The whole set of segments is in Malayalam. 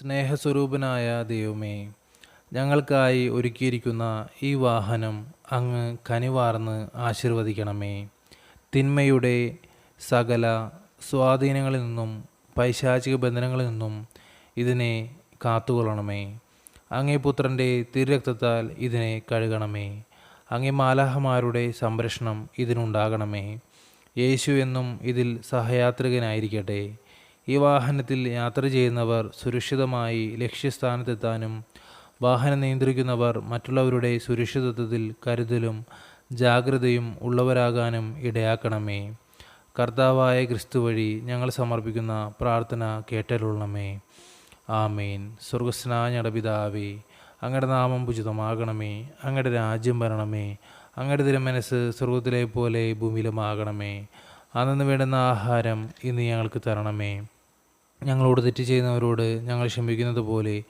സ്നേഹസ്വരൂപനായ ദൈവമേ ഞങ്ങൾക്കായി ഒരുക്കിയിരിക്കുന്ന ഈ വാഹനം അങ്ങ് കനിവാർന്ന് ആശീർവദിക്കണമേ. തിന്മയുടെ സകല സ്വാധീനങ്ങളിൽ നിന്നും പൈശാചിക ബന്ധനങ്ങളിൽ നിന്നും ഇതിനെ കാത്തുകൊള്ളണമേ. അങ്ങേ പുത്രന്റെ തിരുരക്തത്താൽ ഇതിനെ കഴുകണമേ. അങ്ങേ മാലാഹമാരുടെ സംരക്ഷണം ഇതിനുണ്ടാകണമേ. യേശു എന്നും ഇതിൽ സഹയാത്രികനായിരിക്കട്ടെ. ഈ വാഹനത്തിൽ യാത്ര ചെയ്യുന്നവർ സുരക്ഷിതമായി ലക്ഷ്യസ്ഥാനത്തെത്താനും വാഹനം നിയന്ത്രിക്കുന്നവർ മറ്റുള്ളവരുടെ സുരക്ഷിതത്വത്തിൽ കരുതലും ജാഗ്രതയും ഉള്ളവരാകാനും ഇടയാക്കണമേ. കർത്താവായ ക്രിസ്തു വഴി ഞങ്ങൾ സമർപ്പിക്കുന്ന പ്രാർത്ഥന കേട്ടരുള്ളണമേ ആമേൻ. സ്വർഗസ്നായ പിതാവേ അങ്ങയുടെ നാമം ഉചിതമാകണമേ. അങ്ങയുടെ രാജ്യം വരണമേ. അങ്ങയുടെ തിരുമനസ് സ്വർഗത്തിലെ പോലെ ഭൂമിയിലുമാകണമേ. അന്നു വേണ്ടുന്ന ആഹാരം ഇന്ന് ഞങ്ങൾക്ക് തരണമേ. ഞങ്ങളോട് തെറ്റ് ചെയ്യുന്നവരോട് ഞങ്ങൾ ക്ഷമിക്കുന്നത് പോലെ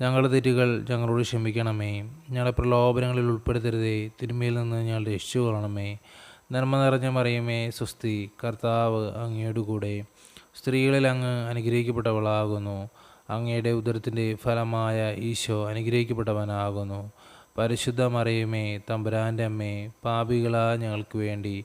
ഞങ്ങളുടെ തെറ്റുകൾ ഞങ്ങളോട് ക്ഷമിക്കണമേ. ഞങ്ങളെ പ്രലോഭനങ്ങളിൽ ഉൾപ്പെടുത്തരുതേ. തിരുമയിൽ നിന്ന് ഞങ്ങൾ രക്ഷിച്ചു കൊള്ളണമേ നന്മ നിറഞ്ഞ മറിയമേ സ്വസ്തി കർത്താവ് അങ്ങയുടെ കൂടെ സ്ത്രീകളിൽ അങ്ങ് അനുഗ്രഹിക്കപ്പെട്ടവളാകുന്നു. അങ്ങയുടെ ഉദരത്തിന്റെ ഫലമായ ഈശോ അനുഗ്രഹിക്കപ്പെട്ടവനാകുന്നു. പരിശുദ്ധ മറിയമേ തമ്പുരാന്റെ അമ്മേ പാപികളാ ഞങ്ങൾക്ക് വേണ്ടി